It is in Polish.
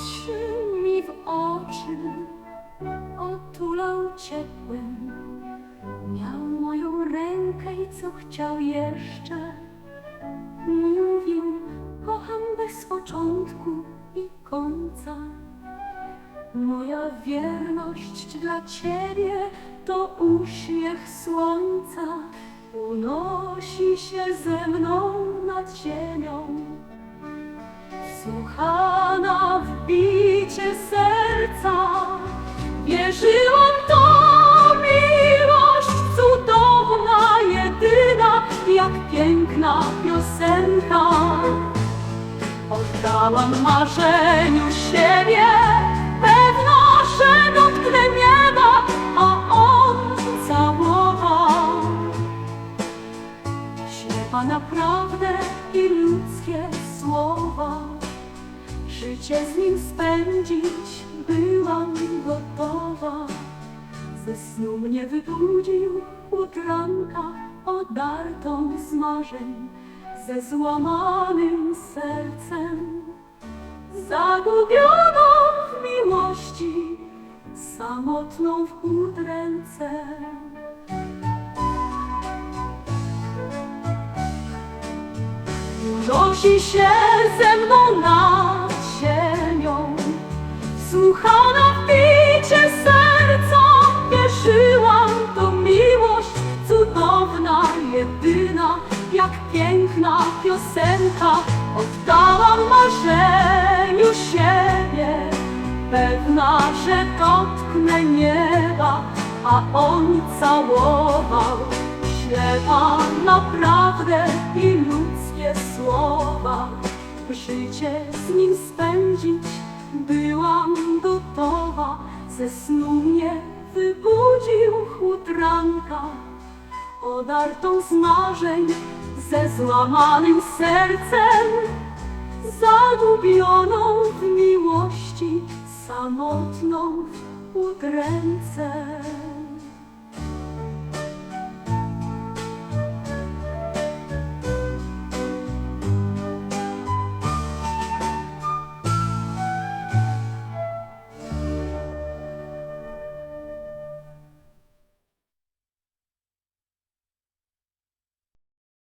patrzy mi w oczy, otulał ciepłym. Miał moją rękę i co chciał jeszcze. Mówił, kocham bez początku i końca. Moja wierność dla Ciebie to uśmiech słońca. Unosi się ze mną nad ziemią. Słuchaj w bicie serca, wierzyłam to miłość cudowna, jedyna, jak piękna piosenka. Oddałam marzeniu siebie, pewna, że dotknę nieba, a on całował. Ślepa naprawdę i ludzkie słowa, życie z nim spędzić byłam gotowa. Ze snu mnie wybudził od odartą z marzeń, ze złamanym sercem. Zagubioną w miłości, samotną w udręce. Unosi się ze mną ziemią, słuchana w bicie serca, wierzyłam to miłość cudowna, jedyna, jak piękna piosenka. Oddałam marzeniu siebie, pewna, że dotknę nieba, a on całował. Ślepa naprawdę i ludzkie słowa, życie z nim spędzić byłam gotowa. Ze snu mnie wybudził chłód ranka, odartą z marzeń, ze złamanym sercem, zagubioną w miłości, samotną w udręce.